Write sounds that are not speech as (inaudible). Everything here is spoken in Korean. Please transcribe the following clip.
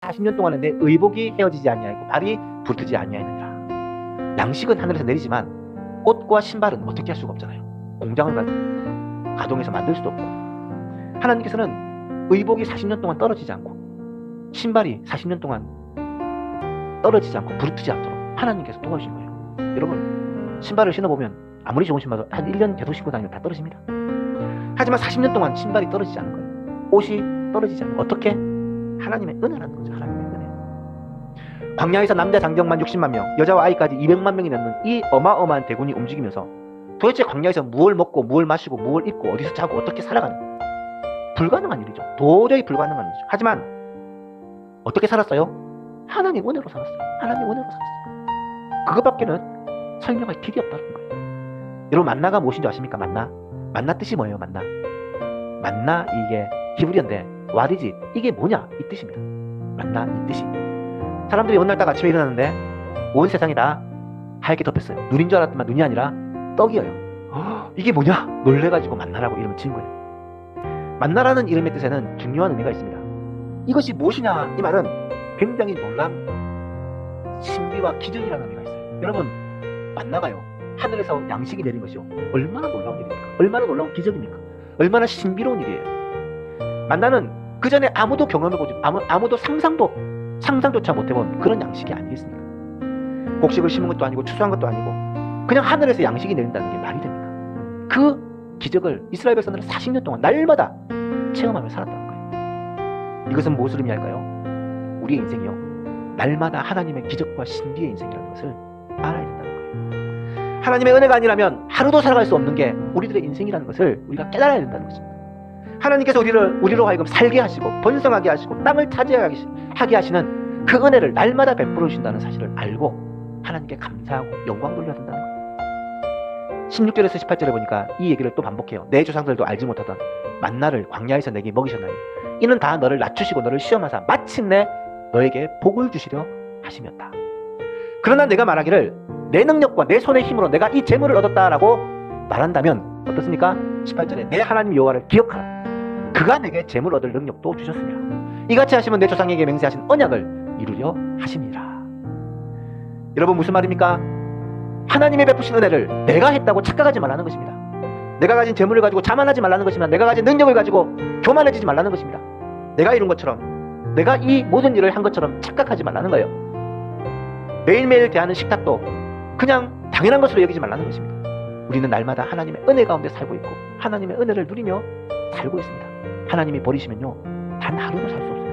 40년 동안은 내 의복이 헤어지지 아니하고 발이 부르트지 아니하느니라. 양식은 하늘에서 내리지만 옷과 신발은 어떻게 할 수가 없잖아요. 공장을 가, 가동해서 만들 수도 없고 하나님께서는 의복이 40년 동안 떨어지지 않고 신발이 40년 동안 떨어지지 않고 부르트지 않도록 하나님께서 도와주신 거예요. 여러분 신발을 신어보면 아무리 좋은 신발도 한 1년 계속 신고 다니면 다 떨어집니다. 하지만 40년 동안 신발이 떨어지지 않은 거예요. 옷이 떨어지지 거예요. 어떻게? 하나님의 은혜라는 거죠. 하나님의 은혜. 광야에서 남자 장정만 60만 명, 여자와 아이까지 200만 명이 넘는 이 어마어마한 대군이 움직이면서 도대체 광야에서 무엇을 먹고 무엇을 마시고 무엇을 입고 어디서 자고 어떻게 살아가는 불가능한 일이죠. 도저히 불가능한 일이죠. 하지만 어떻게 살았어요? 하나님 은혜로 살았어요. 하나님 은혜로 살았어요. 그것밖에는 설명할 길이 없다는 거예요. 여러분 만나가 무엇인 줄 아십니까? 만나. 만나 뜻이 뭐예요? 만나. 만나 이게 히브리어인데 what is it? 이게 뭐냐? 이 뜻입니다. 만나 이 뜻이. 사람들이 어느 날딱 아침에 일어났는데 온 세상이 다 하얗게 덮였어요. 눈인 줄 알았더만 눈이 아니라 떡이에요. 헉, (gasps) 이게 뭐냐? 놀래가지고 만나라고 이름을 지은 거예요. 만나라는 이름의 뜻에는 중요한 의미가 있습니다. 이것이 무엇이냐? 이 말은 굉장히 놀란 신비와 기적이라는 의미가 있어요. 여러분 만나가요. 하늘에서 양식이 내린 것이요. 얼마나 놀라운 일입니까? 얼마나 놀라운 기적입니까? 얼마나 신비로운 일이에요. 만나는 그 전에 아무도 경험해보지 아무, 아무도 상상도 상상조차 못해본 그런 양식이 아니겠습니까? 곡식을 심은 것도 아니고 추수한 것도 아니고 그냥 하늘에서 양식이 내린다는 게 말이 됩니까? 그 기적을 이스라엘 백성들은 40년 동안 날마다 체험하며 살았다는 거예요. 이것은 무엇을 의미할까요? 우리의 인생이요. 날마다 하나님의 기적과 신비의 인생이라는 것을 알아야 된다는 거예요. 하나님의 은혜가 아니라면 하루도 살아갈 수 없는 게 우리들의 인생이라는 것을 우리가 깨달아야 된다는 것입니다. 하나님께서 우리를 우리로 하여금 살게 하시고 번성하게 하시고 땅을 차지하게 하게 하시는 그 은혜를 날마다 베풀어 주신다는 사실을 알고 하나님께 감사하고 영광 돌려야 된다는 거예요. 16절에서 18절에 보니까 이 얘기를 또 반복해요. 내 조상들도 알지 못하던 만나를 광야에서 내게 먹이셨나니 이는 다 너를 낮추시고 너를 시험하사 마침내 너에게 복을 주시려 하시면다. 그러나 내가 말하기를 내 능력과 내 손의 힘으로 내가 이 재물을 얻었다라고 말한다면 어떻습니까? 18절에 내 하나님 여호와를 기억하라. 그가 내게 재물 얻을 능력도 주셨습니다. 이같이 하시면 내 조상에게 맹세하신 언약을 이루려 하심이라. 여러분 무슨 말입니까? 하나님의 베푸신 은혜를 내가 했다고 착각하지 말라는 것입니다. 내가 가진 재물을 가지고 자만하지 말라는 것입니다. 내가 가진 능력을 가지고 교만해지지 말라는 것입니다. 내가 이룬 것처럼 내가 이 모든 일을 한 것처럼 착각하지 말라는 거예요. 매일매일 대하는 식탁도 그냥 당연한 것으로 여기지 말라는 것입니다. 우리는 날마다 하나님의 은혜 가운데 살고 있고 하나님의 은혜를 누리며 살고 있습니다. 하나님이 버리시면요 단 하루도 살 수 없습니다.